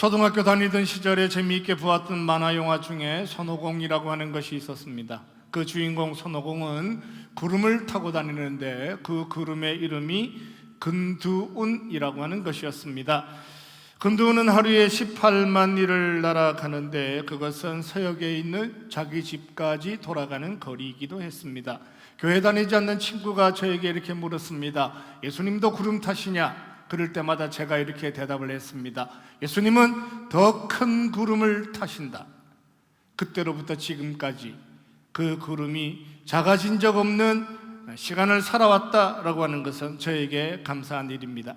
초등학교 다니던 시절에 재미있게 보았던 만화 영화 중에 손오공이라고 하는 것이 있었습니다. 그 주인공 손오공은 구름을 타고 다니는데 그 구름의 이름이 근두운이라고 하는 것이었습니다. 근두운은 하루에 18만 리를 날아가는데 그것은 서역에 있는 자기 집까지 돌아가는 거리이기도 했습니다. 교회 다니지 않는 친구가 저에게 이렇게 물었습니다. 예수님도 구름 타시냐? 그럴 때마다 제가 이렇게 대답을 했습니다. 예수님은 더 큰 구름을 타신다. 그때로부터 지금까지 그 구름이 작아진 적 없는 시간을 살아왔다라고 하는 것은 저에게 감사한 일입니다.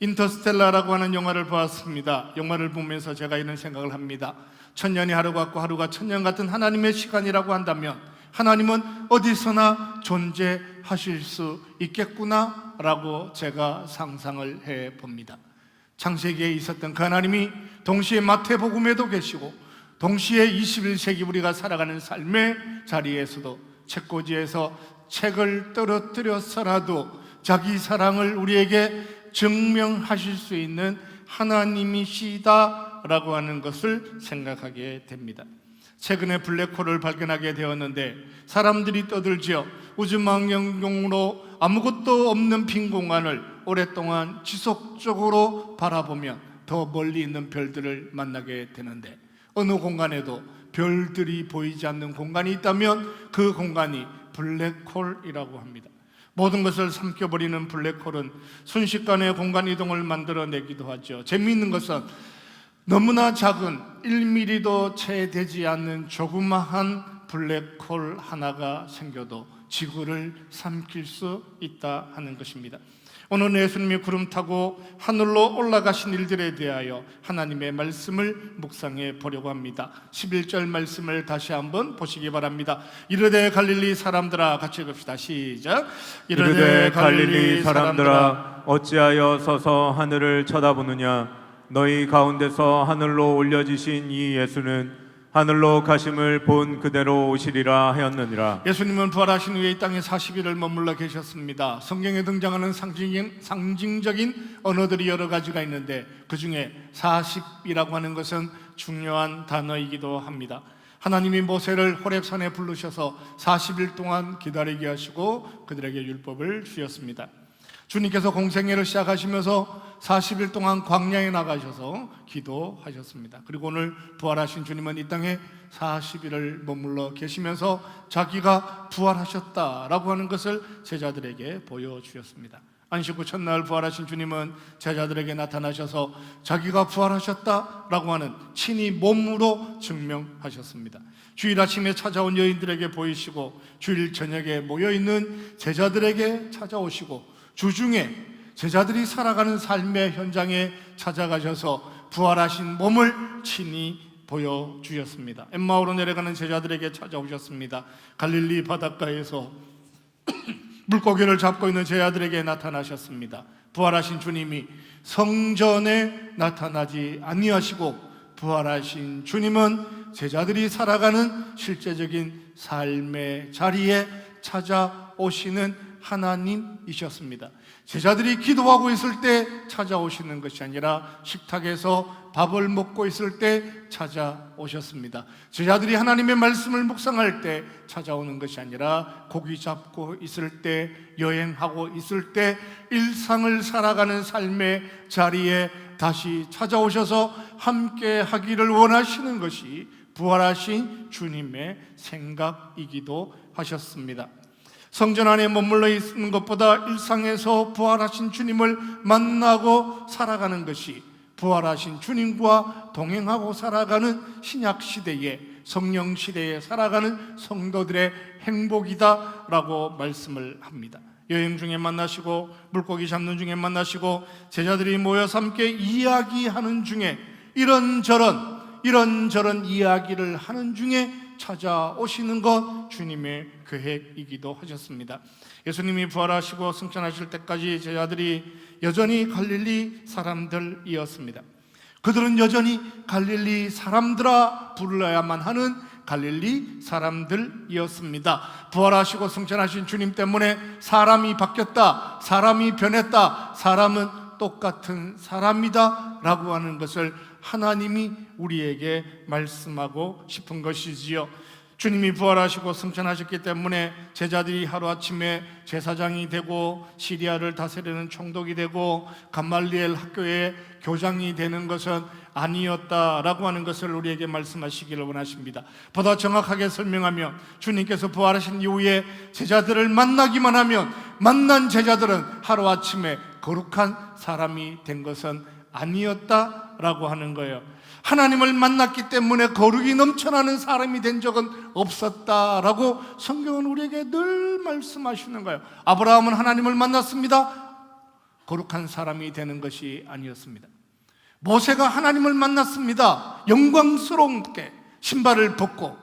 인터스텔라라고 하는 영화를 보았습니다. 영화를 보면서 제가 이런 생각을 합니다. 천년이 하루 같고 하루가 천년 같은 하나님의 시간이라고 한다면 하나님은 어디서나 존재하실 수 있겠구나라고 제가 상상을 해 봅니다. 창세기에 있었던 그 하나님이 동시에 마태복음에도 계시고 동시에 21세기 우리가 살아가는 삶의 자리에서도 책꽂이에서 책을 떨어뜨려서라도 자기 사랑을 우리에게 증명하실 수 있는 하나님이시다라고 하는 것을 생각하게 됩니다. 최근에 블랙홀을 발견하게 되었는데 사람들이 떠들지어 우주망원경으로 아무것도 없는 빈 공간을 오랫동안 지속적으로 바라보면 더 멀리 있는 별들을 만나게 되는데 어느 공간에도 별들이 보이지 않는 공간이 있다면 그 공간이 블랙홀이라고 합니다. 모든 것을 삼켜버리는 블랙홀은 순식간에 공간 이동을 만들어내기도 하죠. 재미있는 것은 너무나 작은 1mm도 채 되지 않는 조그마한 블랙홀 하나가 생겨도 지구를 삼킬 수 있다 하는 것입니다. 오늘 예수님이 구름 타고 하늘로 올라가신 일들에 대하여 하나님의 말씀을 묵상해 보려고 합니다. 11절 말씀을 다시 한번 보시기 바랍니다. 이르되 갈릴리 사람들아 같이 읽읍시다. 시작. 이르되 갈릴리 사람들아 어찌하여 서서 하늘을 쳐다보느냐 너희 가운데서 하늘로 올려지신 이 예수는 하늘로 가심을 본 그대로 오시리라 하였느니라 예수님은 부활하신 후에 이 땅에 40일을 머물러 계셨습니다. 성경에 등장하는 상징, 상징적인 언어들이 여러 가지가 있는데 그 중에 40이라고 하는 것은 중요한 단어이기도 합니다. 하나님이 모세를 호렙산에 부르셔서 40일 동안 기다리게 하시고 그들에게 율법을 주셨습니다. 주님께서 공생애를 시작하시면서 40일 동안 광야에 나가셔서 기도하셨습니다. 그리고 오늘 부활하신 주님은 이 땅에 40일을 머물러 계시면서 자기가 부활하셨다라고 하는 것을 제자들에게 보여주셨습니다. 안식 후 첫날 부활하신 주님은 제자들에게 나타나셔서 자기가 부활하셨다라고 하는 친히 몸으로 증명하셨습니다. 주일 아침에 찾아온 여인들에게 보이시고 주일 저녁에 모여 있는 제자들에게 찾아오시고 주중에 제자들이 살아가는 삶의 현장에 찾아가셔서 부활하신 몸을 친히 보여주셨습니다. 엠마오로 내려가는 제자들에게 찾아오셨습니다. 갈릴리 바닷가에서 물고기를 잡고 있는 제자들에게 나타나셨습니다. 부활하신 주님이 성전에 나타나지 아니하시고 부활하신 주님은 제자들이 살아가는 실제적인 삶의 자리에 찾아오시는 하나님이셨습니다. 제자들이 기도하고 있을 때 찾아오시는 것이 아니라 식탁에서 밥을 먹고 있을 때 찾아오셨습니다. 제자들이 하나님의 말씀을 묵상할 때 찾아오는 것이 아니라 고기 잡고 있을 때, 여행하고 있을 때, 일상을 살아가는 삶의 자리에 다시 찾아오셔서 함께 하기를 원하시는 것이 부활하신 주님의 생각이기도 하셨습니다. 성전 안에 머물러 있는 것보다 일상에서 부활하신 주님을 만나고 살아가는 것이 부활하신 주님과 동행하고 살아가는 신약 시대에 성령 시대에 살아가는 성도들의 행복이다라고 말씀을 합니다. 여행 중에 만나시고 물고기 잡는 중에 만나시고 제자들이 모여서 함께 이야기하는 중에 이런저런 이런저런 이야기를 하는 중에 찾아오시는 것 주님의 계획이기도 하셨습니다. 예수님이 부활하시고 승천하실 때까지 제자들이 여전히 갈릴리 사람들이었습니다. 그들은 여전히 갈릴리 사람들아 불러야만 하는 갈릴리 사람들이었습니다. 부활하시고 승천하신 주님 때문에 사람이 바뀌었다. 사람이 변했다. 사람은 똑같은 사람이다. 라고 하는 것을 하나님이 우리에게 말씀하고 싶은 것이지요. 주님이 부활하시고 승천하셨기 때문에 제자들이 하루아침에 제사장이 되고 시리아를 다스리는 총독이 되고 감말리엘 학교의 교장이 되는 것은 아니었다라고 하는 것을 우리에게 말씀하시기를 원하십니다. 보다 정확하게 설명하면 주님께서 부활하신 이후에 제자들을 만나기만 하면 만난 제자들은 하루아침에 거룩한 사람이 된 것은 아니었다 라고 하는 거예요. 하나님을 만났기 때문에 거룩이 넘쳐나는 사람이 된 적은 없었다라고 성경은 우리에게 늘 말씀하시는 거예요. 아브라함은 하나님을 만났습니다. 거룩한 사람이 되는 것이 아니었습니다. 모세가 하나님을 만났습니다. 영광스럽게 신발을 벗고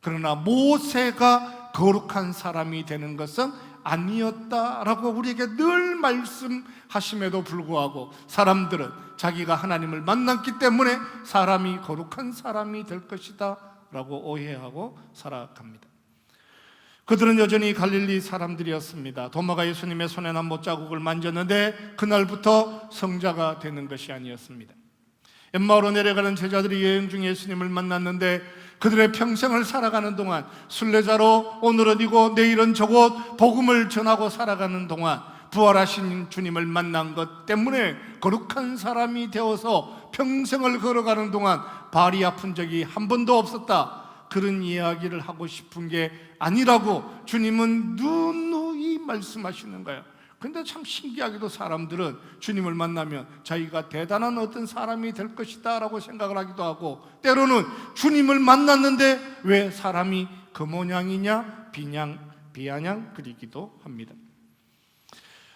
그러나 모세가 거룩한 사람이 되는 것은 아니었다라고 우리에게 늘 말씀하심에도 불구하고 사람들은 자기가 하나님을 만났기 때문에 사람이 거룩한 사람이 될 것이다 라고 오해하고 살아갑니다. 그들은 여전히 갈릴리 사람들이었습니다. 도마가 예수님의 손에 난 못자국을 만졌는데 그날부터 성자가 되는 것이 아니었습니다. 엠마오로 내려가는 제자들이 여행 중에 예수님을 만났는데 그들의 평생을 살아가는 동안 순례자로 오늘은 이곳 내일은 저곳 복음을 전하고 살아가는 동안 부활하신 주님을 만난 것 때문에 거룩한 사람이 되어서 평생을 걸어가는 동안 발이 아픈 적이 한 번도 없었다. 그런 이야기를 하고 싶은 게 아니라고 주님은 누누이 말씀하시는 거예요. 근데 참 신기하게도 사람들은 주님을 만나면 자기가 대단한 어떤 사람이 될 것이다 라고 생각을 하기도 하고 때로는 주님을 만났는데 왜 사람이 그 모양이냐 비냥 비아냥 그리기도 합니다.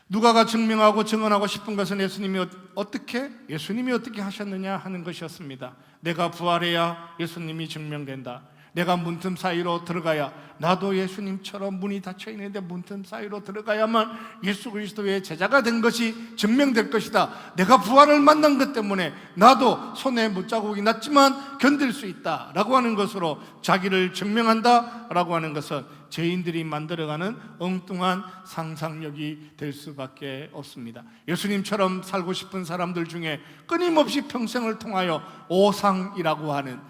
누가가 증명하고 증언하고 싶은 것은 예수님이 어- 어떻게 예수님이 어떻게 하셨느냐 하는 것이었습니다. 내가 부활해야 예수님이 증명된다. 내가 문틈 사이로 들어가야 나도 예수님처럼 문이 닫혀 있는데 문틈 사이로 들어가야만 예수 그리스도의 제자가 된 것이 증명될 것이다. 내가 부활을 만난 것 때문에 나도 손에 못자국이 났지만 견딜 수 있다라고 하는 것으로 자기를 증명한다라고 하는 것은 죄인들이 만들어가는 엉뚱한 상상력이 될 수밖에 없습니다. 예수님처럼 살고 싶은 사람들 중에 끊임없이 평생을 통하여 오상이라고 하는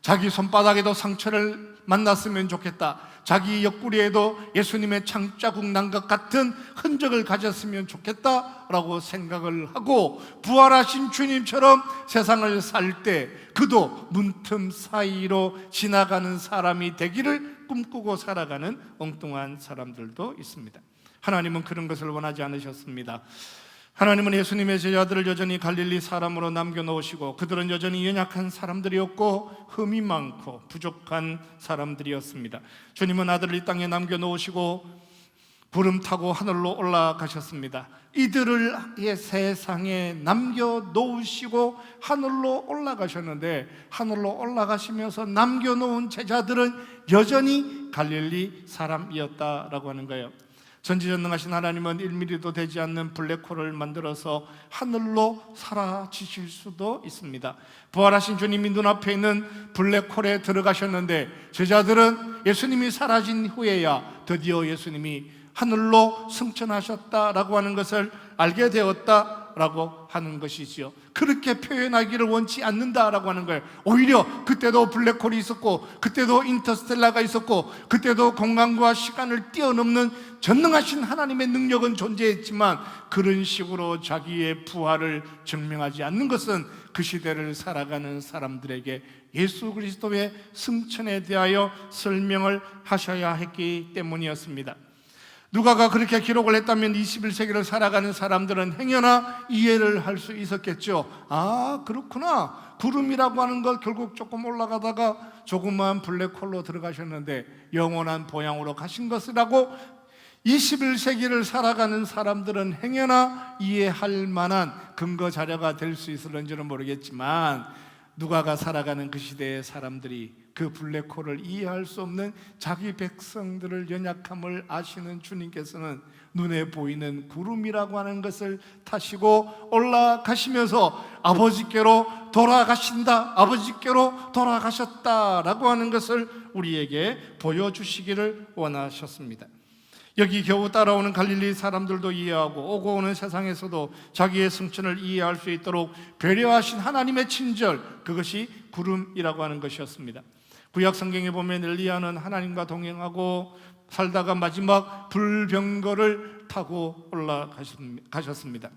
자기 손바닥에도 상처를 만났으면 좋겠다. 자기 옆구리에도 예수님의 창자국 난 것 같은 흔적을 가졌으면 좋겠다라고 생각을 하고 부활하신 주님처럼 세상을 살 때 그도 문틈 사이로 지나가는 사람이 되기를 꿈꾸고 살아가는 엉뚱한 사람들도 있습니다. 하나님은 그런 것을 원하지 않으셨습니다. 하나님은 예수님의 제자들을 여전히 갈릴리 사람으로 남겨놓으시고 그들은 여전히 연약한 사람들이었고 흠이 많고 부족한 사람들이었습니다. 주님은 아들을 이 땅에 남겨놓으시고 구름 타고 하늘로 올라가셨습니다. 이들을 이 세상에 남겨놓으시고 하늘로 올라가셨는데 하늘로 올라가시면서 남겨놓은 제자들은 여전히 갈릴리 사람이었다라고 하는 거예요. 전지전능하신 하나님은 1mm도 되지 않는 블랙홀을 만들어서 하늘로 사라지실 수도 있습니다. 부활하신 주님이 눈앞에 있는 블랙홀에 들어가셨는데 제자들은 예수님이 사라진 후에야 드디어 예수님이 하늘로 승천하셨다라고 하는 것을 알게 되었다 라고 하는 것이지요. 그렇게 표현하기를 원치 않는다라고 하는 거예요. 오히려 그때도 블랙홀이 있었고, 그때도 인터스텔라가 있었고, 그때도 공간과 시간을 뛰어넘는 전능하신 하나님의 능력은 존재했지만 그런 식으로 자기의 부활을 증명하지 않는 것은 그 시대를 살아가는 사람들에게 예수 그리스도의 승천에 대하여 설명을 하셔야 했기 때문이었습니다. 누가가 그렇게 기록을 했다면 21세기를 살아가는 사람들은 행여나 이해를 할 수 있었겠죠. 아, 그렇구나. 구름이라고 하는 것 결국 조금 올라가다가 조그만 블랙홀로 들어가셨는데 영원한 보양으로 가신 것이라고 21세기를 살아가는 사람들은 행여나 이해할 만한 근거 자료가 될 수 있을런지는 모르겠지만 누가가 살아가는 그 시대의 사람들이 그 블랙홀을 이해할 수 없는 자기 백성들을 연약함을 아시는 주님께서는 눈에 보이는 구름이라고 하는 것을 타시고 올라가시면서 아버지께로 돌아가신다, 아버지께로 돌아가셨다라고 하는 것을 우리에게 보여주시기를 원하셨습니다. 여기 겨우 따라오는 갈릴리 사람들도 이해하고 오고 오는 세상에서도 자기의 승천을 이해할 수 있도록 배려하신 하나님의 친절 그것이 구름이라고 하는 것이었습니다. 구약 성경에 보면 엘리야는 하나님과 동행하고 살다가 마지막 불병거를 타고 올라가셨습니다.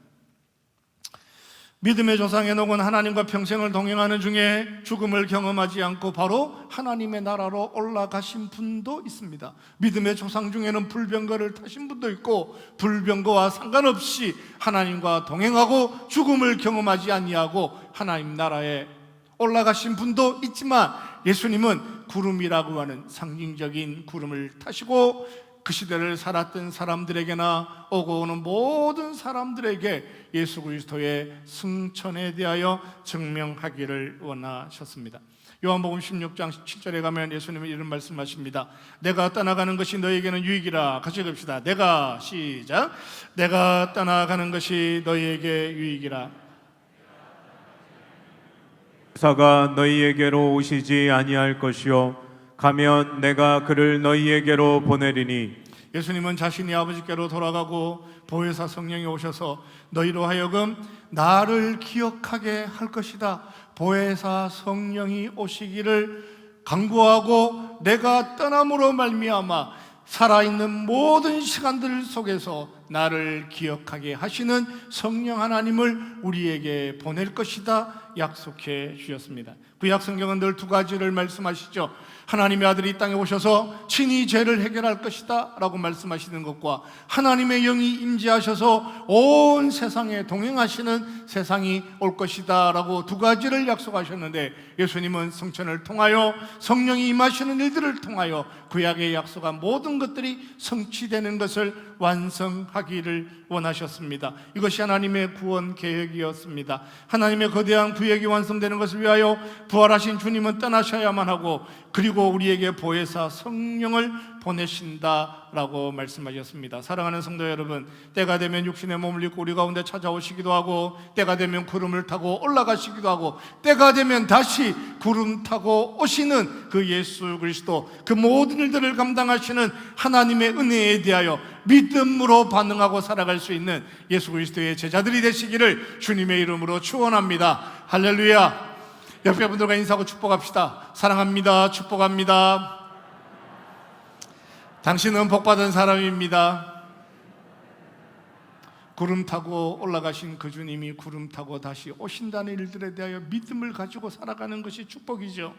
믿음의 조상 에녹은 하나님과 평생을 동행하는 중에 죽음을 경험하지 않고 바로 하나님의 나라로 올라가신 분도 있습니다. 믿음의 조상 중에는 불병거를 타신 분도 있고 불병거와 상관없이 하나님과 동행하고 죽음을 경험하지 아니하고 하나님 나라에 올라가신 분도 있지만 예수님은 구름이라고 하는 상징적인 구름을 타시고 그 시대를 살았던 사람들에게나 오고 오는 모든 사람들에게 예수 그리스도의 승천에 대하여 증명하기를 원하셨습니다. 요한복음 16장 7절에 가면 예수님은 이런 말씀하십니다. 내가 떠나가는 것이 너에게는 유익이라 같이 갑시다. 내가 시작. 내가 떠나가는 것이 너희에게 유익이라. 사가 너희에게로 오시지 아니할 것이요 가면 내가 그를 너희에게로 보내리니 예수님은 자신이 아버지께로 돌아가고 보혜사 성령이 오셔서 너희로 하여금 나를 기억하게 할 것이다. 보혜사 성령이 오시기를 강구하고 내가 떠남으로 말미암아 살아있는 모든 시간들 속에서 나를 기억하게 하시는 성령 하나님을 우리에게 보낼 것이다 약속해 주셨습니다. 구약 성경은 늘 두 가지를 말씀하시죠. 하나님의 아들이 이 땅에 오셔서 친히 죄를 해결할 것이다 라고 말씀하시는 것과 하나님의 영이 임재하셔서 온 세상에 동행하시는 세상이 올 것이다 라고 두 가지를 약속하셨는데 예수님은 성천을 통하여 성령이 임하시는 일들을 통하여 구약에 약속한 모든 것들이 성취되는 것을 완성하기를 원하셨습니다. 이것이 하나님의 구원 계획이었습니다. 하나님의 거대한 구획이 완성되는 것을 위하여 부활하신 주님은 떠나셔야만 하고 그리고 우리에게 보혜사 성령을 보내신다라고 말씀하셨습니다. 사랑하는 성도 여러분, 때가 되면 육신의 몸을 입고 우리 가운데 찾아오시기도 하고 때가 되면 구름을 타고 올라가시기도 하고 때가 되면 다시 구름 타고 오시는 그 예수 그리스도 그 모든 일들을 감당하시는 하나님의 은혜에 대하여 믿음으로 반응하고 살아갈 수 있는 예수 그리스도의 제자들이 되시기를 주님의 이름으로 축원합니다. 할렐루야. 옆에 분들과 인사하고 축복합시다. 사랑합니다. 축복합니다. 당신은 복받은 사람입니다. 구름 타고 올라가신 그 주님이 구름 타고 다시 오신다는 일들에 대하여 믿음을 가지고 살아가는 것이 축복이죠.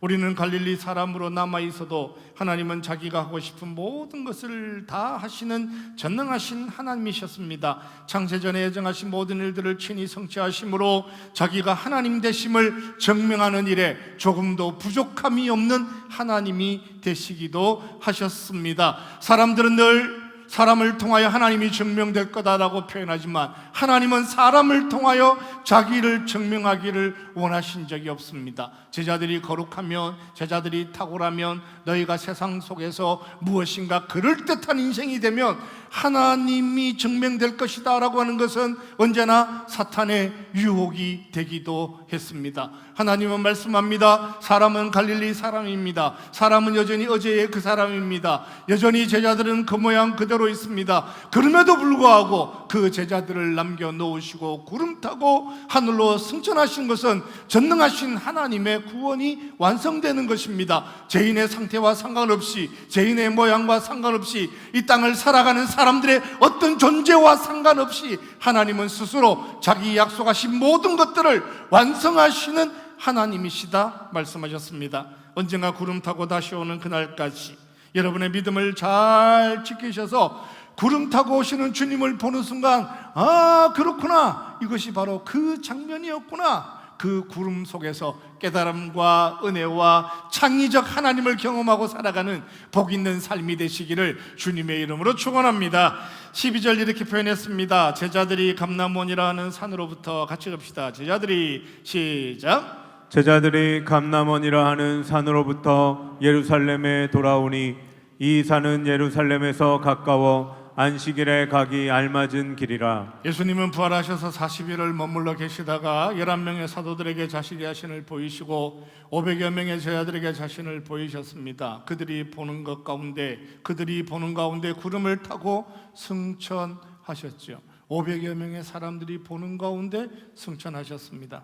우리는 갈릴리 사람으로 남아 있어도 하나님은 자기가 하고 싶은 모든 것을 다 하시는 전능하신 하나님이셨습니다. 창세전에 예정하신 모든 일들을 친히 성취하심으로 자기가 하나님 되심을 증명하는 일에 조금도 부족함이 없는 하나님이 되시기도 하셨습니다. 사람들은 늘 사람을 통하여 하나님이 증명될 거다라고 표현하지만 하나님은 사람을 통하여 자기를 증명하기를 원하신 적이 없습니다. 제자들이 거룩하면 제자들이 탁월하면 너희가 세상 속에서 무엇인가 그럴듯한 인생이 되면 하나님이 증명될 것이다 라고 하는 것은 언제나 사탄의 유혹이 되기도 했습니다. 하나님은 말씀합니다. 사람은 갈릴리 사람입니다. 사람은 여전히 어제의 그 사람입니다. 여전히 제자들은 그 모양 그대로 있습니다. 그럼에도 불구하고 그 제자들을 남겨 놓으시고 구름 타고 하늘로 승천하신 것은 전능하신 하나님의 구원이 완성되는 것입니다. 죄인의 상태와 상관없이 죄인의 모양과 상관없이 이 땅을 살아가는 사람 들의 어떤 존재와 상관없이 하나님은 스스로 자기 약속하신 모든 것들을 완성하시는 하나님이시다 말씀하셨습니다. 언젠가 구름 타고 다시 오는 그날까지 여러분의 믿음을 잘 지키셔서 구름 타고 오시는 주님을 보는 순간 아 그렇구나 이것이 바로 그 장면이었구나 그 구름 속에서 깨달음과 은혜와 창의적 하나님을 경험하고 살아가는 복 있는 삶이 되시기를 주님의 이름으로 축원합니다. 12절 이렇게 표현했습니다. 제자들이 감남원이라 하는 산으로부터 같이 갑시다. 제자들이 시작 제자들이 감남원이라 하는 산으로부터 예루살렘에 돌아오니 이 산은 예루살렘에서 가까워 안식일에 가기 알맞은 길이라 예수님은 부활하셔서 40일을 머물러 계시다가 11명의 사도들에게 자신의 자신을 보이시고 500여 명의 제자들에게 자신을 보이셨습니다. 그들이 보는 것 가운데 그들이 보는 가운데 구름을 타고 승천하셨죠. 500여 명의 사람들이 보는 가운데 승천하셨습니다.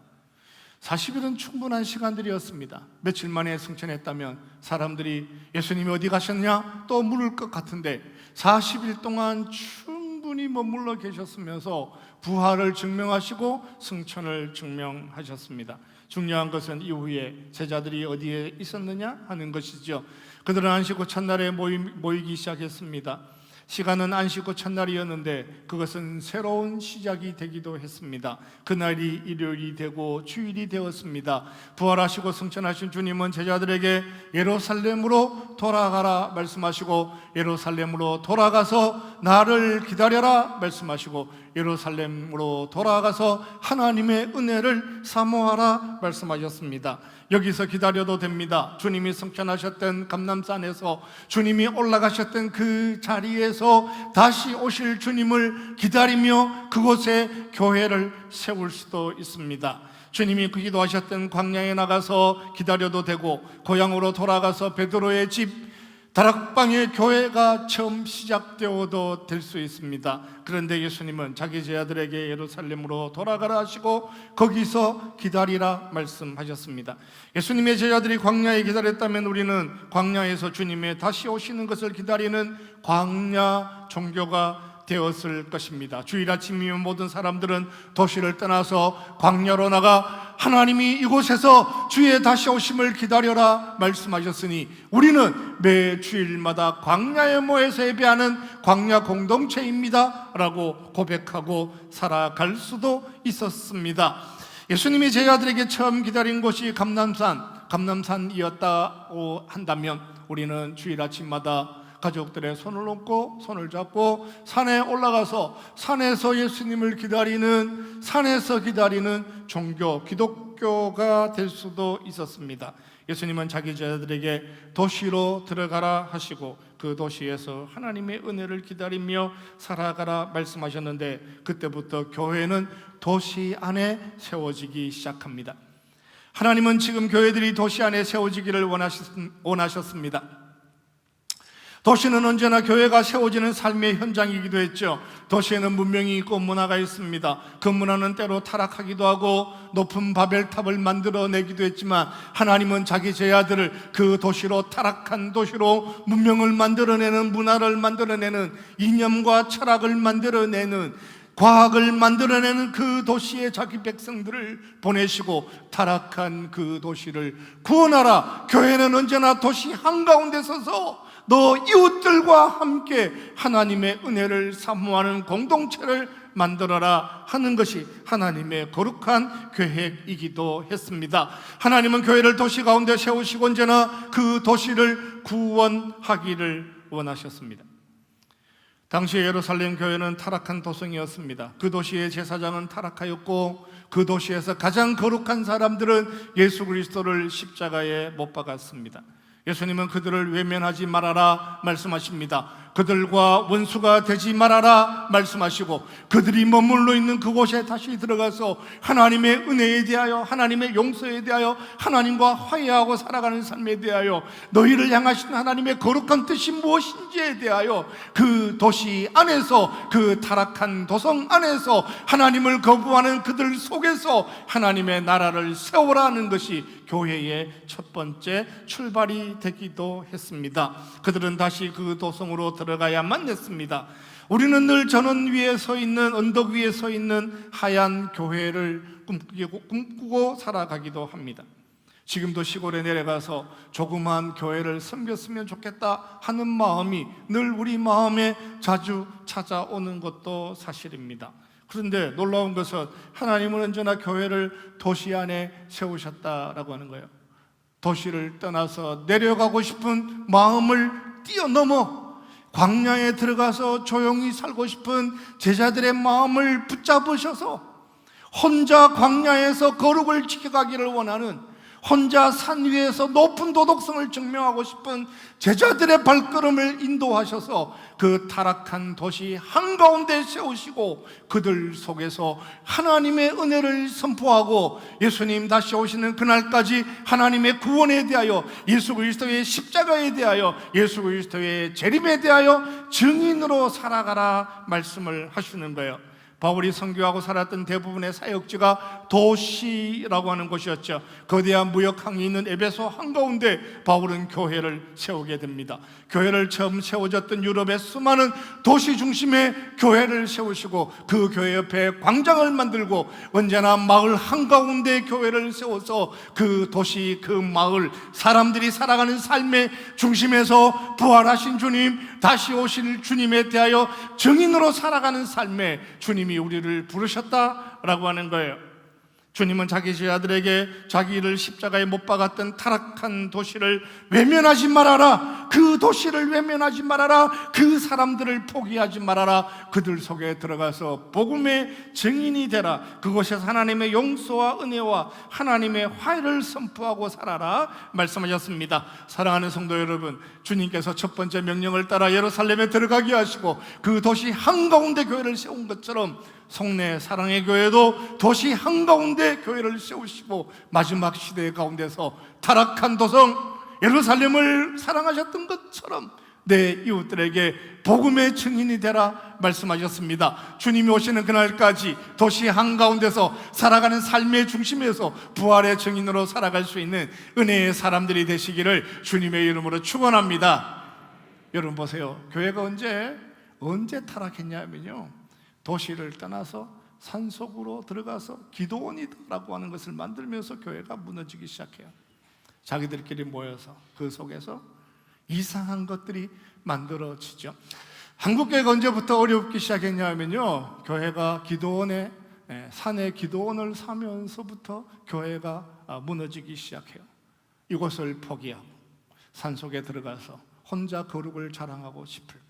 40일은 충분한 시간들이었습니다. 며칠 만에 승천했다면 사람들이 예수님이 어디 가셨냐 또 물을 것 같은데 40일 동안 충분히 머물러 계셨으면서 부활을 증명하시고 승천을 증명하셨습니다. 중요한 것은 이후에 제자들이 어디에 있었느냐 하는 것이죠. 그들은 안식 후 첫날에 모이, 모이기 시작했습니다. 시간은 안식 후 첫날이었는데 그것은 새로운 시작이 되기도 했습니다. 그날이 일요일이 되고 주일이 되었습니다. 부활하시고 승천하신 주님은 제자들에게 예루살렘으로 돌아가라 말씀하시고 예루살렘으로 돌아가서 나를 기다려라 말씀하시고 예루살렘으로 돌아가서 하나님의 은혜를 사모하라 말씀하셨습니다. 여기서 기다려도 됩니다. 주님이 승천하셨던 감남산에서 주님이 올라가셨던 그 자리에서 다시 오실 주님을 기다리며 그곳에 교회를 세울 수도 있습니다. 주님이 그 기도하셨던 광야에 나가서 기다려도 되고 고향으로 돌아가서 베드로의 집 다락방의 교회가 처음 시작되어도 될 수 있습니다. 그런데 예수님은 자기 제자들에게 예루살렘으로 돌아가라 하시고 거기서 기다리라 말씀하셨습니다. 예수님의 제자들이 광야에 기다렸다면 우리는 광야에서 주님의 다시 오시는 것을 기다리는 광야 종교가 되었을 것입니다. 주일 아침이면 모든 사람들은 도시를 떠나서 광야로 나가 하나님이 이곳에서 주의 다시 오심을 기다려라 말씀하셨으니 우리는 매 주일마다 광야에 모여서 예배하는 광야 공동체입니다 라고 고백하고 살아갈 수도 있었습니다. 예수님이 제자들에게 처음 기다린 곳이 감남산, 감남산이었다고 한다면 우리는 주일 아침마다 가족들의 손을 놓고 손을 잡고 산에 올라가서 산에서 예수님을 기다리는 산에서 기다리는 종교 기독교가 될 수도 있었습니다. 예수님은 자기 제자들에게 도시로 들어가라 하시고 그 도시에서 하나님의 은혜를 기다리며 살아가라 말씀하셨는데 그때부터 교회는 도시 안에 세워지기 시작합니다. 하나님은 지금 교회들이 도시 안에 세워지기를 원하셨, 원하셨습니다. 도시는 언제나 교회가 세워지는 삶의 현장이기도 했죠. 도시에는 문명이 있고 문화가 있습니다. 그 문화는 때로 타락하기도 하고 높은 바벨탑을 만들어내기도 했지만 하나님은 자기 제자들을 그 도시로 타락한 도시로 문명을 만들어내는 문화를 만들어내는 이념과 철학을 만들어내는 과학을 만들어내는 그 도시에 자기 백성들을 보내시고 타락한 그 도시를 구원하라. 교회는 언제나 도시 한가운데 서서 너 이웃들과 함께 하나님의 은혜를 사모하는 공동체를 만들어라 하는 것이 하나님의 거룩한 계획이기도 했습니다. 하나님은 교회를 도시 가운데 세우시고 언제나 그 도시를 구원하기를 원하셨습니다. 당시 예루살렘 교회는 타락한 도성이었습니다. 그 도시의 제사장은 타락하였고 그 도시에서 가장 거룩한 사람들은 예수 그리스도를 십자가에 못 박았습니다. 예수님은 그들을 외면하지 말아라 말씀하십니다. 그들과 원수가 되지 말아라 말씀하시고 그들이 머물러 있는 그곳에 다시 들어가서 하나님의 은혜에 대하여 하나님의 용서에 대하여 하나님과 화해하고 살아가는 삶에 대하여 너희를 향하신 하나님의 거룩한 뜻이 무엇인지에 대하여 그 도시 안에서 그 타락한 도성 안에서 하나님을 거부하는 그들 속에서 하나님의 나라를 세우라는 것이 교회의 첫 번째 출발이 되기도 했습니다. 그들은 다시 그 도성으로 들어가야만 됐습니다. 우리는 늘 전원 위에 서 있는 언덕 위에 서 있는 하얀 교회를 꿈꾸고, 꿈꾸고 살아가기도 합니다. 지금도 시골에 내려가서 조그마한 교회를 섬겼으면 좋겠다 하는 마음이 늘 우리 마음에 자주 찾아오는 것도 사실입니다. 그런데 놀라운 것은 하나님은 언제나 교회를 도시 안에 세우셨다라고 하는 거예요. 도시를 떠나서 내려가고 싶은 마음을 뛰어넘어 광야에 들어가서 조용히 살고 싶은 제자들의 마음을 붙잡으셔서 혼자 광야에서 거룩을 지켜가기를 원하는 혼자 산 위에서 높은 도덕성을 증명하고 싶은 제자들의 발걸음을 인도하셔서 그 타락한 도시 한가운데 세우시고 그들 속에서 하나님의 은혜를 선포하고 예수님 다시 오시는 그날까지 하나님의 구원에 대하여 예수 그리스도의 십자가에 대하여 예수 그리스도의 재림에 대하여 증인으로 살아가라 말씀을 하시는 거예요. 바울이 선교하고 살았던 대부분의 사역지가 도시라고 하는 곳이었죠. 거대한 무역항이 있는 에베소 한가운데 바울은 교회를 세우게 됩니다. 교회를 처음 세워졌던 유럽의 수많은 도시 중심에 교회를 세우시고 그 교회 옆에 광장을 만들고 언제나 마을 한가운데 교회를 세워서 그 도시 그 마을 사람들이 살아가는 삶의 중심에서 부활하신 주님 다시 오실 주님에 대하여 증인으로 살아가는 삶에 주님이 우리를 부르셨다라고 하는 거예요. 주님은 자기 제자들에게 자기를 십자가에 못 박았던 타락한 도시를 외면하지 말아라. 그 도시를 외면하지 말아라. 그 사람들을 포기하지 말아라. 그들 속에 들어가서 복음의 증인이 되라. 그곳에서 하나님의 용서와 은혜와 하나님의 화해를 선포하고 살아라. 말씀하셨습니다. 사랑하는 성도 여러분, 주님께서 첫 번째 명령을 따라 예루살렘에 들어가게 하시고 그 도시 한가운데 교회를 세운 것처럼 성내 사랑의 교회도 도시 한가운데 교회를 세우시고 마지막 시대 가운데서 타락한 도성 예루살렘을 사랑하셨던 것처럼 내 이웃들에게 복음의 증인이 되라 말씀하셨습니다. 주님이 오시는 그날까지 도시 한가운데서 살아가는 삶의 중심에서 부활의 증인으로 살아갈 수 있는 은혜의 사람들이 되시기를 주님의 이름으로 축원합니다. 여러분 보세요. 교회가 언제 언제 타락했냐면요. 도시를 떠나서 산속으로 들어가서 기도원이다라고 하는 것을 만들면서 교회가 무너지기 시작해요. 자기들끼리 모여서 그 속에서 이상한 것들이 만들어지죠. 한국 교회가 언제부터 어렵기 시작했냐면요. 교회가 기도원에 예, 산에 기도원을 사면서부터 교회가 아, 무너지기 시작해요. 이곳을 포기하고 산속에 들어가서 혼자 거룩을 자랑하고 싶을 때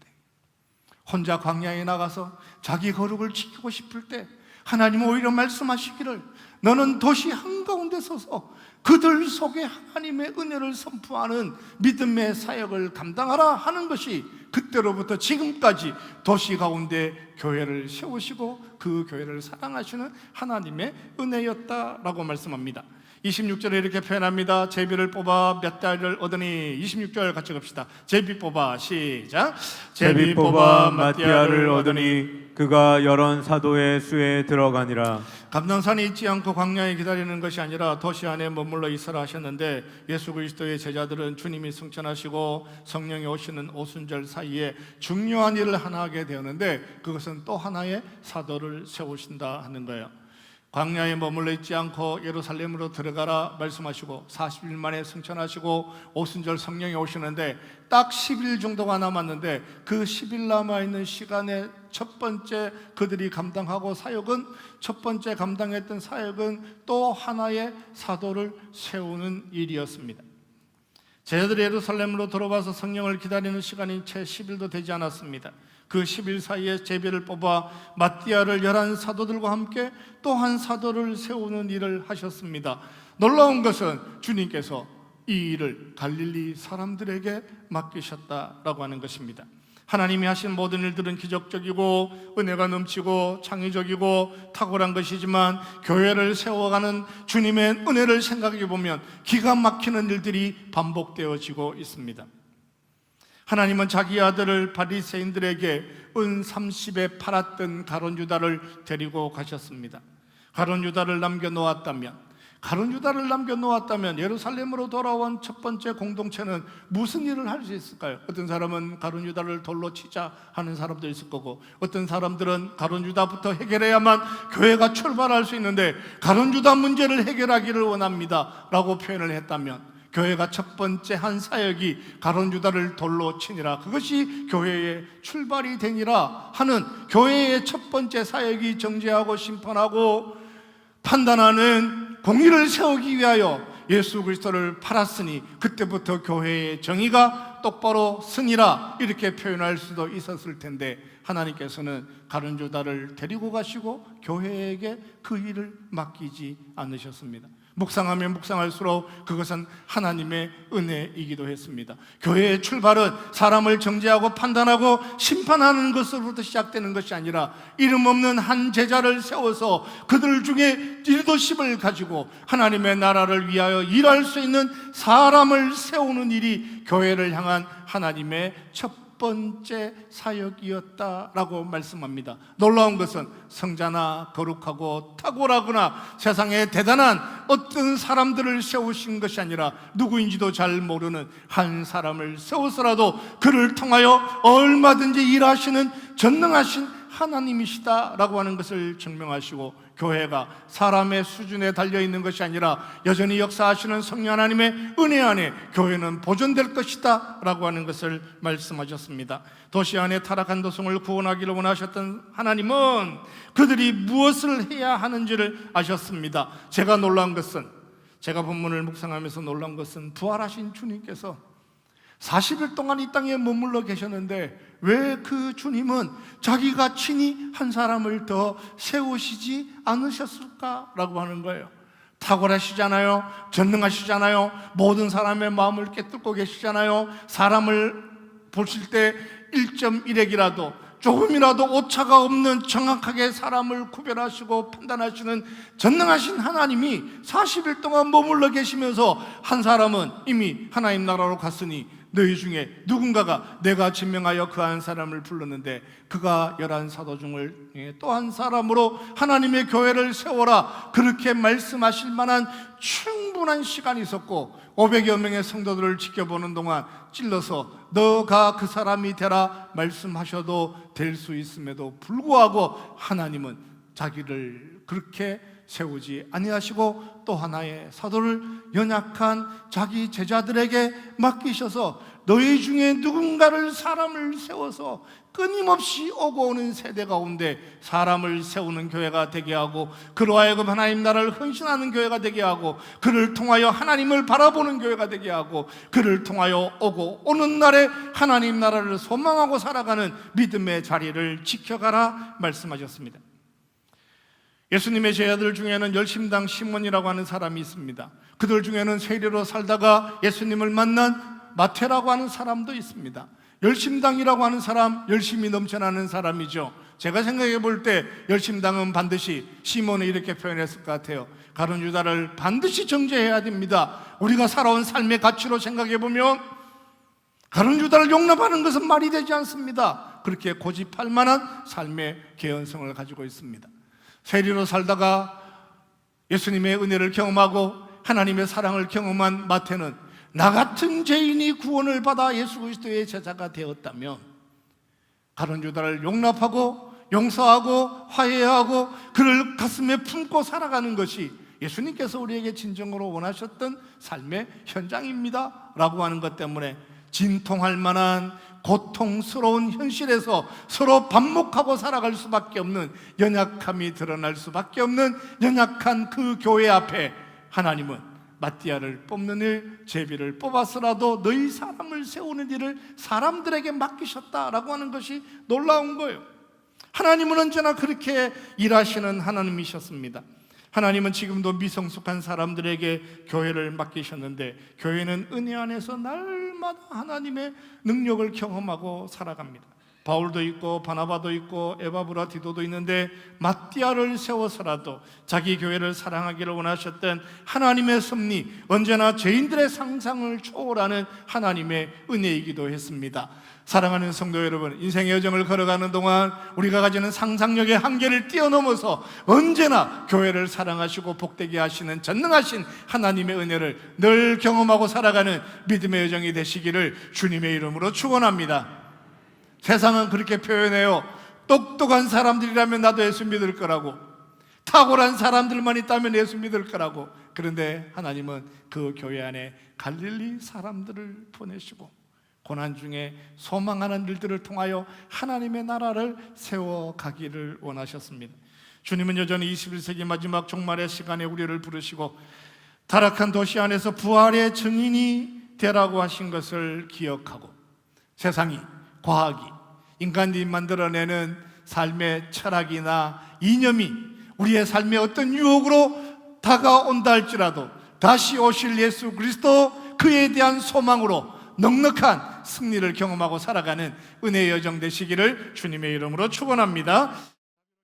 혼자 광야에 나가서 자기 거룩을 지키고 싶을 때 하나님 오히려 말씀하시기를 너는 도시 한가운데 서서 그들 속에 하나님의 은혜를 선포하는 믿음의 사역을 감당하라 하는 것이 그때로부터 지금까지 도시 가운데 교회를 세우시고 그 교회를 사랑하시는 하나님의 은혜였다라고 말씀합니다. 26절에 이렇게 표현합니다. 제비를 뽑아 몇 달을 얻으니 26절 같이 갑시다. 제비 뽑아 시작. 제비 뽑아 마띠아를 얻으니 그가 여러 사도의 수에 들어가니라 감당산에 있지 않고 광야에 기다리는 것이 아니라 도시 안에 머물러 있으라 하셨는데 예수 그리스도의 제자들은 주님이 승천하시고 성령이 오시는 오순절 사이에 중요한 일을 하나 하게 되었는데 그것은 또 하나의 사도를 세우신다 하는 거예요. 광야에 머물러 있지 않고 예루살렘으로 들어가라 말씀하시고 40일 만에 승천하시고 오순절 성령이 오시는데 딱 10일 정도가 남았는데 그 10일 남아 있는 시간에 첫 번째 그들이 감당하고 사역은 첫 번째 감당했던 사역은 또 하나의 사도를 세우는 일이었습니다. 제자들이 예루살렘으로 들어와서 성령을 기다리는 시간이 채 10일도 되지 않았습니다. 그 10일 사이에 제비를 뽑아 마띠아를 열한 사도들과 함께 또한 사도를 세우는 일을 하셨습니다. 놀라운 것은 주님께서 이 일을 갈릴리 사람들에게 맡기셨다라고 하는 것입니다. 하나님이 하신 모든 일들은 기적적이고 은혜가 넘치고 창의적이고 탁월한 것이지만 교회를 세워가는 주님의 은혜를 생각해 보면 기가 막히는 일들이 반복되어지고 있습니다. 하나님은 자기 아들을 바리새인들에게 은 30에 팔았던 가론 유다를 데리고 가셨습니다. 가론 유다를 남겨 놓았다면 가론 유다를 남겨 놓았다면 예루살렘으로 돌아온 첫 번째 공동체는 무슨 일을 할 수 있을까요? 어떤 사람은 가론 유다를 돌로 치자 하는 사람도 있을 거고 어떤 사람들은 가론 유다부터 해결해야만 교회가 출발할 수 있는데 가론 유다 문제를 해결하기를 원합니다라고 표현을 했다면 교회가 첫 번째 한 사역이 가론 유다를 돌로 치니라 그것이 교회의 출발이 되니라 하는 교회의 첫 번째 사역이 정죄하고 심판하고 판단하는 공의를 세우기 위하여 예수 그리스도를 팔았으니 그때부터 교회의 정의가 똑바로 쓰니라 이렇게 표현할 수도 있었을 텐데 하나님께서는 가론 유다를 데리고 가시고 교회에게 그 일을 맡기지 않으셨습니다. 묵상하며 묵상할수록 그것은 하나님의 은혜이기도 했습니다. 교회의 출발은 사람을 정죄하고 판단하고 심판하는 것으로부터 시작되는 것이 아니라 이름 없는 한 제자를 세워서 그들 중에 리더십을 가지고 하나님의 나라를 위하여 일할 수 있는 사람을 세우는 일이 교회를 향한 하나님의 첫 번째 사역이었다라고 말씀합니다. 놀라운 것은 성자나 거룩하고 탁월하거나 세상에 대단한 어떤 사람들을 세우신 것이 아니라 누구인지도 잘 모르는 한 사람을 세워서라도 그를 통하여 얼마든지 일하시는 전능하신 하나님이시다라고 하는 것을 증명하시고 교회가 사람의 수준에 달려 있는 것이 아니라 여전히 역사하시는 성령 하나님의 은혜 안에 교회는 보존될 것이다라고 하는 것을 말씀하셨습니다. 도시 안에 타락한 도성을 구원하기를 원하셨던 하나님은 그들이 무엇을 해야 하는지를 아셨습니다. 제가 놀란 것은 제가 본문을 묵상하면서 놀란 것은 부활하신 주님께서 40일 동안 이 땅에 머물러 계셨는데 왜 그 주님은 자기가 친히 한 사람을 더 세우시지 않으셨을까라고 하는 거예요. 탁월하시잖아요. 전능하시잖아요. 모든 사람의 마음을 깨뚫고 계시잖아요. 사람을 보실 때 1.1핵이라도 조금이라도 오차가 없는 정확하게 사람을 구별하시고 판단하시는 전능하신 하나님이 40일 동안 머물러 계시면서 한 사람은 이미 하나님 나라로 갔으니 너희 중에 누군가가 내가 증명하여 그 한 사람을 불렀는데 그가 열한 사도 중을 또 한 사람으로 하나님의 교회를 세워라. 그렇게 말씀하실 만한 충분한 시간이 있었고 500여 명의 성도들을 지켜보는 동안 찔러서 너가 그 사람이 되라 말씀하셔도 될 수 있음에도 불구하고 하나님은 자기를 그렇게 세우지 아니하시고 또 하나의 사도를 연약한 자기 제자들에게 맡기셔서 너희 중에 누군가를 사람을 세워서 끊임없이 오고 오는 세대 가운데 사람을 세우는 교회가 되게 하고 그로 하여금 하나님 나라를 헌신하는 교회가 되게 하고 그를 통하여 하나님을 바라보는 교회가 되게 하고 그를 통하여 오고 오는 날에 하나님 나라를 소망하고 살아가는 믿음의 자리를 지켜가라 말씀하셨습니다. 예수님의 제자들 중에는 열심당 시몬이라고 하는 사람이 있습니다. 그들 중에는 세리로 살다가 예수님을 만난 마태라고 하는 사람도 있습니다. 열심당이라고 하는 사람, 열심히 넘쳐나는 사람이죠. 제가 생각해 볼 때 열심당은 반드시 시몬이 이렇게 표현했을 것 같아요. 가론 유다를 반드시 정죄해야 됩니다. 우리가 살아온 삶의 가치로 생각해 보면 가론 유다를 용납하는 것은 말이 되지 않습니다. 그렇게 고집할 만한 삶의 개연성을 가지고 있습니다. 세리로 살다가 예수님의 은혜를 경험하고 하나님의 사랑을 경험한 마태는 나 같은 죄인이 구원을 받아 예수 그리스도의 제자가 되었다면 가론 유다를 용납하고 용서하고 화해하고 그를 가슴에 품고 살아가는 것이 예수님께서 우리에게 진정으로 원하셨던 삶의 현장입니다. 라고 하는 것 때문에 진통할 만한 고통스러운 현실에서 서로 반목하고 살아갈 수밖에 없는 연약함이 드러날 수밖에 없는 연약한 그 교회 앞에 하나님은 마띠아를 뽑는 일, 제비를 뽑아서라도 너희 사람을 세우는 일을 사람들에게 맡기셨다라고 하는 것이 놀라운 거예요. 하나님은 언제나 그렇게 일하시는 하나님이셨습니다. 하나님은 지금도 미성숙한 사람들에게 교회를 맡기셨는데 교회는 은혜 안에서 날마다 하나님의 능력을 경험하고 살아갑니다. 바울도 있고 바나바도 있고 에바브라 디도도 있는데 마띠아를 세워서라도 자기 교회를 사랑하기를 원하셨던 하나님의 섭리 언제나 죄인들의 상상을 초월하는 하나님의 은혜이기도 했습니다. 사랑하는 성도 여러분, 인생의 여정을 걸어가는 동안 우리가 가지는 상상력의 한계를 뛰어넘어서 언제나 교회를 사랑하시고 복되게 하시는 전능하신 하나님의 은혜를 늘 경험하고 살아가는 믿음의 여정이 되시기를 주님의 이름으로 축원합니다. 세상은 그렇게 표현해요. 똑똑한 사람들이라면 나도 예수 믿을 거라고. 탁월한 사람들만 있다면 예수 믿을 거라고. 그런데 하나님은 그 교회 안에 갈릴리 사람들을 보내시고 고난 중에 소망하는 일들을 통하여 하나님의 나라를 세워 가기를 원하셨습니다. 주님은 여전히 21세기 마지막 종말의 시간에 우리를 부르시고 타락한 도시 안에서 부활의 증인이 되라고 하신 것을 기억하고 세상이 과학이 인간이 만들어내는 삶의 철학이나 이념이 우리의 삶의 어떤 유혹으로 다가온다 할지라도 다시 오실 예수 그리스도 그에 대한 소망으로 넉넉한 승리를 경험하고 살아가는 은혜의 여정 되시기를 주님의 이름으로 축원합니다.